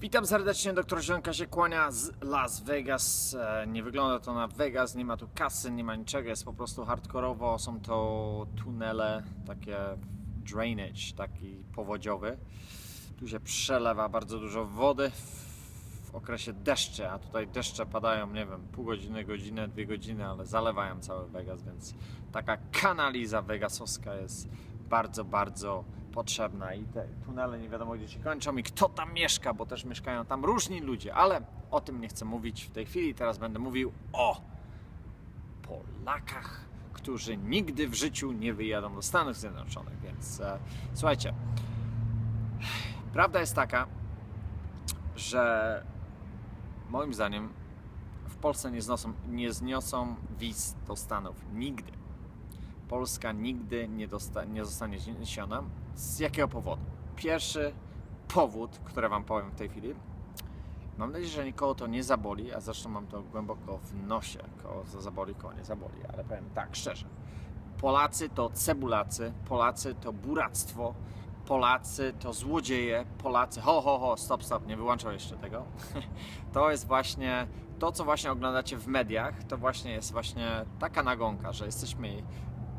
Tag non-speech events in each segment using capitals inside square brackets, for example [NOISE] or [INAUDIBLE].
Witam serdecznie, doktor Zielonka się kłania z Las Vegas. E, Nie wygląda to na Vegas, nie ma tu kasy, nie ma niczego, jest po prostu hardkorowo. Są to tunele, takie drainage, taki powodziowy. Tu się przelewa bardzo dużo wody w- okresie deszczy, a tutaj deszcze padają, nie wiem, pół godziny, godzinę, dwie godziny, ale zalewają cały Vegas, więc taka kanaliza vegasowska jest bardzo, bardzo potrzebna i te tunele nie wiadomo gdzie się kończą i kto tam mieszka, bo też mieszkają tam różni ludzie, ale o tym nie chcę mówić w tej chwili, teraz będę mówił o Polakach, którzy nigdy w życiu nie wyjadą do Stanów Zjednoczonych, więc e, słuchajcie, prawda jest taka, że moim zdaniem w Polsce nie zniosą, nie zniosą wiz do Stanów. Nigdy. Polska nigdy nie, nie zostanie zniesiona. Z jakiego powodu? Pierwszy powód, który Wam powiem w tej chwili. Mam nadzieję, że nikogo to nie zaboli, a zresztą mam to głęboko w nosie. Koło zaboli, koło nie zaboli, ale powiem tak szczerze. Polacy to cebulacy, Polacy to buractwo, Polacy to złodzieje, Polacy. Ho, ho, ho, stop, stop, nie wyłączał jeszcze tego. [LAUGHS] To jest właśnie to, co właśnie oglądacie w mediach, to właśnie jest właśnie taka nagonka, że jesteśmy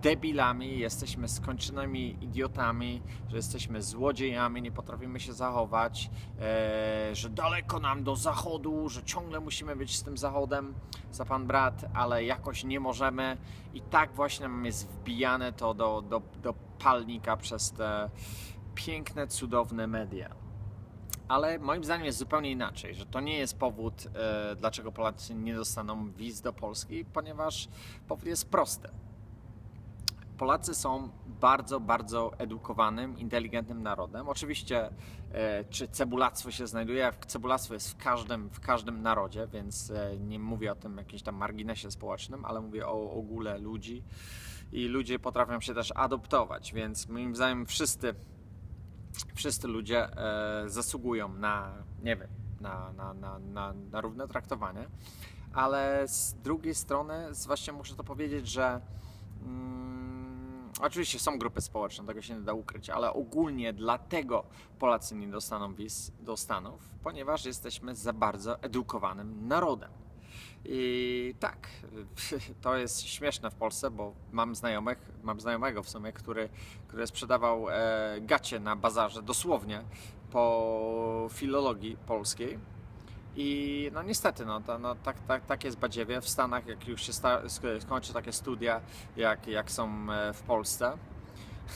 debilami, jesteśmy skończonymi idiotami, że jesteśmy złodziejami, nie potrafimy się zachować, e, że daleko nam do zachodu, że ciągle musimy być z tym zachodem za pan brat, ale jakoś nie możemy i tak właśnie nam jest wbijane to do, do, do palnika przez te piękne, cudowne media. Ale moim zdaniem jest zupełnie inaczej, że to nie jest powód, e, dlaczego Polacy nie dostaną wiz do Polski, ponieważ powód jest prosty. Polacy są bardzo, bardzo edukowanym, inteligentnym narodem. Oczywiście, e, czy cebulactwo się znajduje? Cebulactwo jest w każdym, w każdym narodzie, więc e, nie mówię o tym jakimś tam marginesie społecznym, ale mówię o ogóle ludzi. I ludzie potrafią się też adoptować, więc moim zdaniem wszyscy, wszyscy ludzie e, zasługują na, nie wiem, na, na, na, na, na równe traktowanie. Ale z drugiej strony, właśnie muszę to powiedzieć, że Mm, oczywiście są grupy społeczne, tego się nie da ukryć, ale ogólnie dlatego Polacy nie dostaną wiz do Stanów, ponieważ jesteśmy za bardzo edukowanym narodem. I tak, [LAUGHS] to jest śmieszne w Polsce, bo mam znajomych, mam znajomego w sumie, który, który sprzedawał e, gacie na bazarze, dosłownie po filologii polskiej. I no niestety, no, to, no tak, tak, tak jest badziewie. W Stanach, jak już się skończy takie studia, jak, jak są e, w Polsce,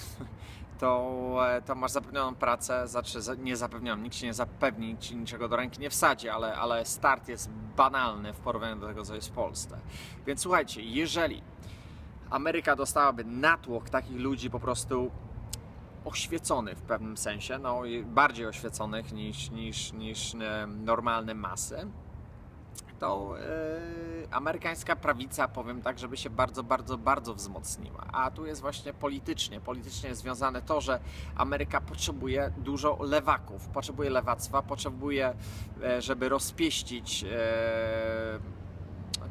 [LAUGHS] to, e, to masz zapewnioną pracę, znaczy nie zapewnioną, nikt ci nie zapewni, ci niczego do ręki nie wsadzi, ale, ale start jest banalny w porównaniu do tego, co jest w Polsce. Więc słuchajcie, jeżeli Ameryka dostałaby natłok takich ludzi po prostu oświeconych w pewnym sensie, no bardziej oświeconych niż, niż, niż normalne masy, to e, amerykańska prawica, powiem tak, żeby się bardzo, bardzo, bardzo wzmocniła. A tu jest właśnie politycznie, politycznie jest związane to, że Ameryka potrzebuje dużo lewaków, potrzebuje lewactwa, potrzebuje, e, żeby rozpieścić e,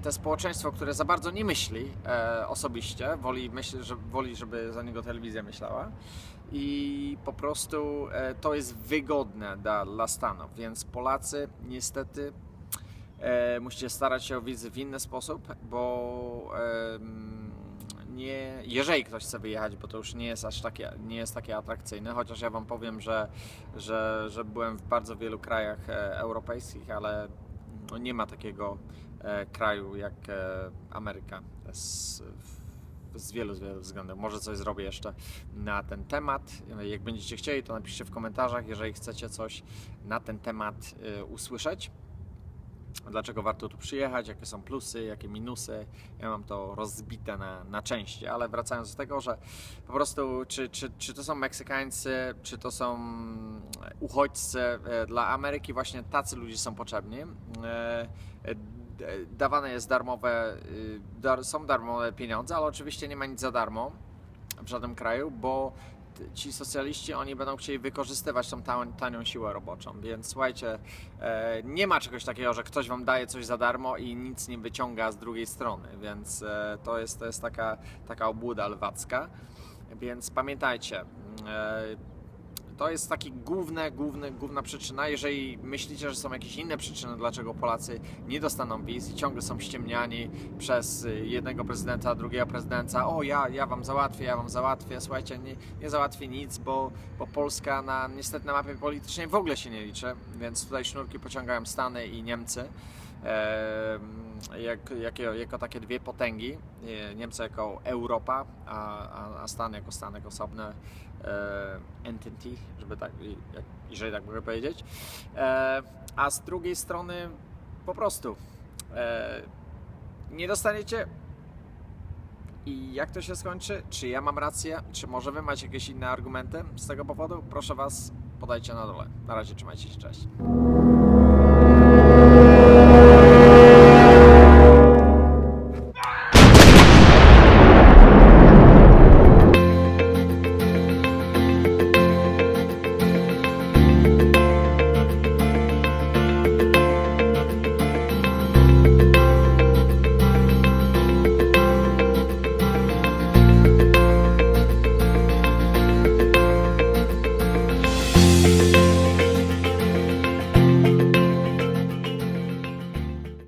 te społeczeństwo, które za bardzo nie myśli e, osobiście, woli, myśli, że, woli, żeby za niego telewizja myślała i po prostu e, to jest wygodne dla, dla Stanów, więc Polacy niestety e, musicie starać się o wizy w inny sposób, bo nie, jeżeli ktoś chce wyjechać, bo to już nie jest aż takie, nie jest takie atrakcyjne, chociaż ja Wam powiem, że, że, że byłem w bardzo wielu krajach e, europejskich, ale no nie ma takiego kraju jak e, Ameryka z, z wielu, z wielu względów. Może coś zrobię jeszcze na ten temat. Jak będziecie chcieli, to napiszcie w komentarzach, jeżeli chcecie coś na ten temat e, usłyszeć. Dlaczego warto tu przyjechać, jakie są plusy, jakie minusy. Ja mam to rozbite na, na części, ale wracając do tego, że po prostu czy, czy, czy to są Meksykańcy, czy to są uchodźcy e, dla Ameryki, właśnie tacy ludzie są potrzebni. E, e, Dawane jest darmowe, y, są darmowe pieniądze, ale oczywiście nie ma nic za darmo w żadnym kraju, bo ci socjaliści, oni będą chcieli wykorzystywać tą tanią, tanią siłę roboczą, więc słuchajcie, e, nie ma czegoś takiego, że ktoś wam daje coś za darmo i nic nie wyciąga z drugiej strony, więc e, to jest, to jest taka, taka obłuda lwacka, więc pamiętajcie, e, To jest taki główne, główny, główna przyczyna. Jeżeli myślicie, że są jakieś inne przyczyny, dlaczego Polacy nie dostaną wiz i ciągle są ściemniani przez y, jednego prezydenta, drugiego prezydenta, o ja, ja wam załatwię, ja wam załatwię, słuchajcie, nie, nie załatwię nic, bo, bo Polska na, niestety na mapie politycznej w ogóle się nie liczy, więc tutaj sznurki pociągają Stany i Niemcy. Em, jak, jako, jako takie dwie potęgi. E, Niemcy jako Europa, a, a, a Stany jako Stan, jako osobne e, entity, żeby tak, jak, jeżeli tak mogę powiedzieć. E, a z drugiej strony po prostu e, nie dostaniecie i jak to się skończy? Czy ja mam rację? Czy może wy macie jakieś inne argumenty z tego powodu? Proszę was, podajcie na dole. Na razie trzymajcie się, cześć.